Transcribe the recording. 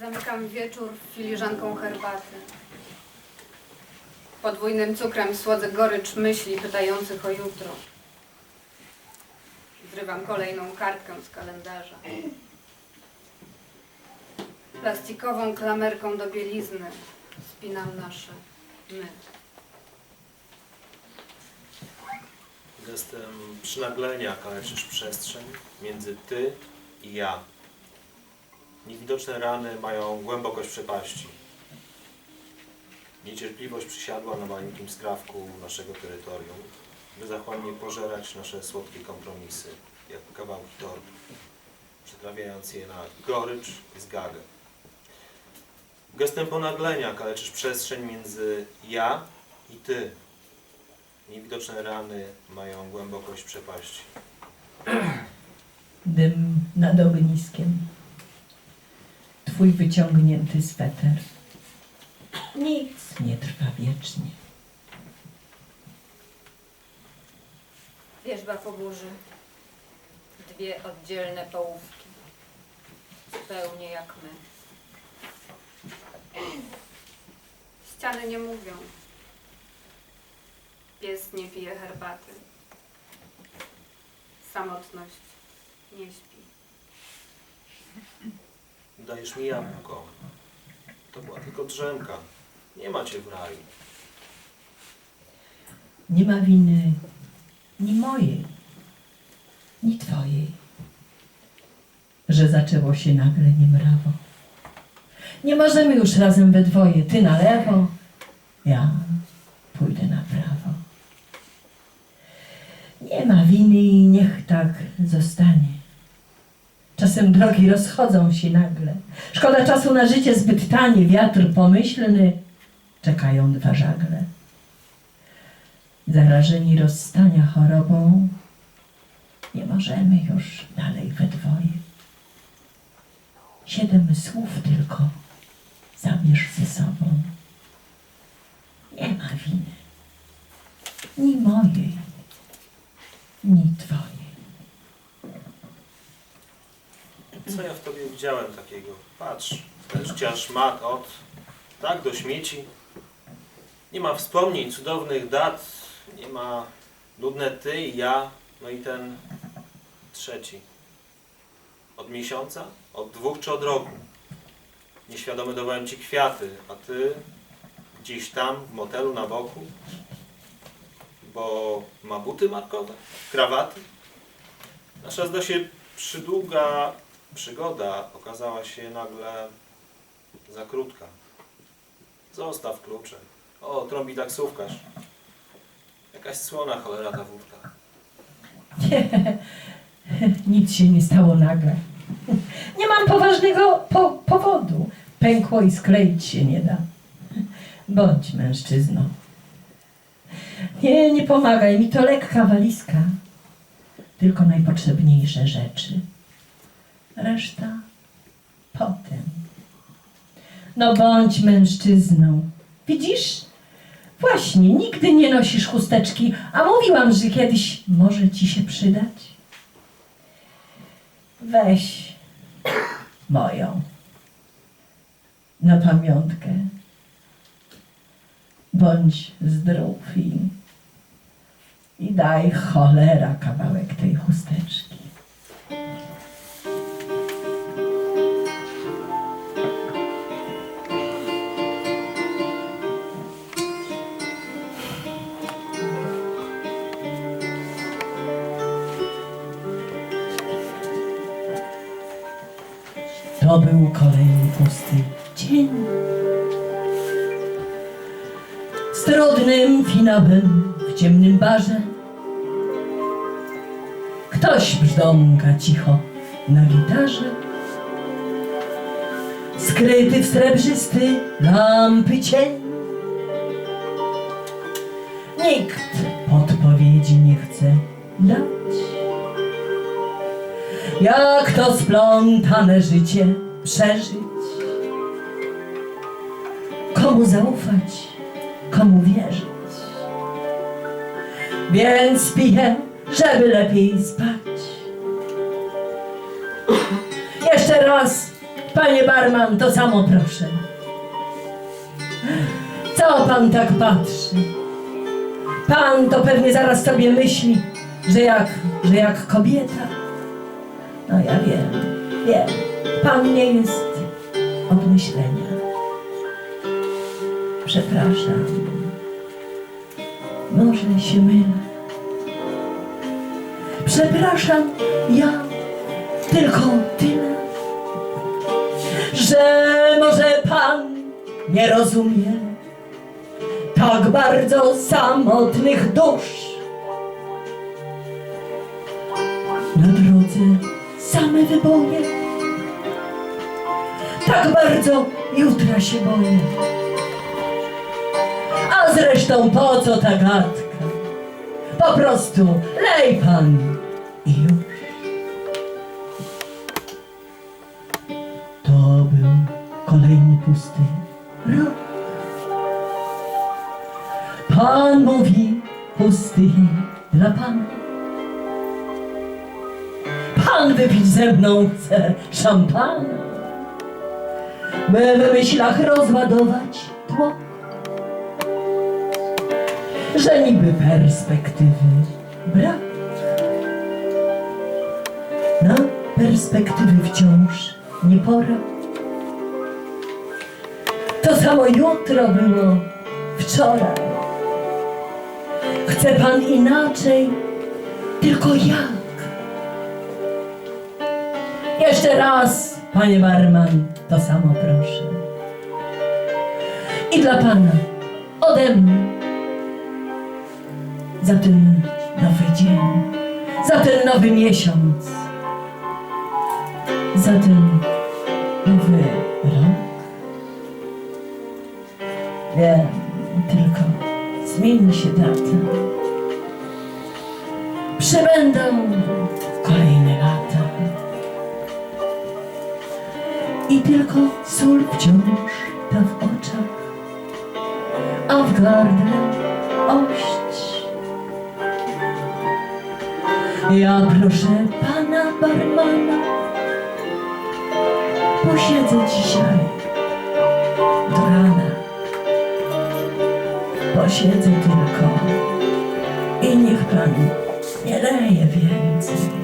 Zamykam wieczór filiżanką herbaty. Podwójnym cukrem słodzę gorycz myśli pytających o jutro. Zrywam kolejną kartkę z kalendarza. Plastikową klamerką do bielizny spinam nasze my. Gestem przynaglenia kaleczysz przestrzeń między ty i ja. Niewidoczne rany mają głębokość przepaści. Niecierpliwość przysiadła na maleńkim skrawku naszego terytorium, by zachłannie pożerać nasze słodkie kompromisy, jak kawałki tortu, przetrawiając je na gorycz i zgagę. Gestem ponaglenia kaleczysz przestrzeń między ja i ty. Niewidoczne rany mają głębokość przepaści. Dym nad ogniskiem. Twój wyciągnięty sweter. Nic nie trwa wiecznie. Wierzba po burzy. Dwie oddzielne połówki. Zupełnie jak my. Ściany nie mówią. Pies nie pije herbaty. Samotność nie śpi. Dajesz mi jabłko. To była tylko drzemka. Nie macie w raju. Nie ma winy ni mojej, ni twojej, że zaczęło się nagle niemrawo. Nie możemy już razem we dwoje, ty na lewo, ja pójdę na prawo. Nie ma winy i niech tak zostanie. Czasem drogi rozchodzą się nagle. Szkoda czasu na życie zbyt tanie, wiatr pomyślny, czekają dwa żagle. Zarażeni rozstania chorobą, nie możemy już dalej we dwoje. Siedem słów tylko zabierz ze sobą. Nie ma winy, ni mojej, ni twojej. Co ja w tobie widziałem takiego? Patrz, ten życiarz mat od tak do śmieci. Nie ma wspomnień, cudownych dat. Nie ma nudne ty i ja, no i ten trzeci. Od miesiąca? Od dwóch czy od roku? Nieświadomy dawałem ci kwiaty, a ty gdzieś tam w motelu na boku? Bo ma buty markowe? Krawaty? Nasza zda się przydługa przygoda okazała się nagle za krótka. Zostaw klucze. O, trąbi taksówkarz. Jakaś słona cholera ta wódka. Nie, nic się nie stało nagle. Nie mam poważnego po powodu. Pękło i skleić się nie da. Bądź mężczyzną. Nie, nie pomagaj mi, to lekka walizka. Tylko najpotrzebniejsze rzeczy. Reszta potem. No bądź mężczyzną. Widzisz? Właśnie, nigdy nie nosisz chusteczki, a mówiłam, że kiedyś może ci się przydać. Weź moją na pamiątkę. Bądź zdrów i, i daj cholera kawałek tej chusteczki. To był kolejny pusty dzień. Z trudnym finałem w ciemnym barze. Ktoś brzdąka cicho na gitarze. Skryty w srebrzysty lampy cień. Nikt podpowiedzi nie chce dać. Jak to splątane życie przeżyć? Komu zaufać? Komu wierzyć? Więc piję, żeby lepiej spać. Jeszcze raz Panie barman, to samo proszę. Co pan tak patrzy? Pan to pewnie zaraz sobie myśli, że jak, że jak kobieta. No ja wiem, wiem. Pan nie jest od myślenia. Przepraszam. Może się mylę. Przepraszam, ja tylko tyle, że może pan nie rozumie tak bardzo samotnych dusz. Na drodze same wyboje, tak bardzo jutra się boję. A zresztą po co ta gadka? Po prostu lej pan i już. To był kolejny pusty rok. Pan mówi pusty dla pana. Pan wypić ze mną szampana. By w myślach rozładować tło. Że niby perspektywy brak. Na perspektywy wciąż nie pora. To samo jutro było wczoraj. Chce pan inaczej, tylko jak? Jeszcze raz, panie barman, to samo proszę. I dla pana, ode mnie, za ten nowy dzień, za ten nowy miesiąc, za ten nowy rok. Wiem, tylko zmieni się data. Przybędą kolejne tylko sól wciąż ta w oczach, a w gardle ość. Ja proszę pana barmana, posiedzę dzisiaj do rana. Posiedzę tylko i niech pan nie leje więcej.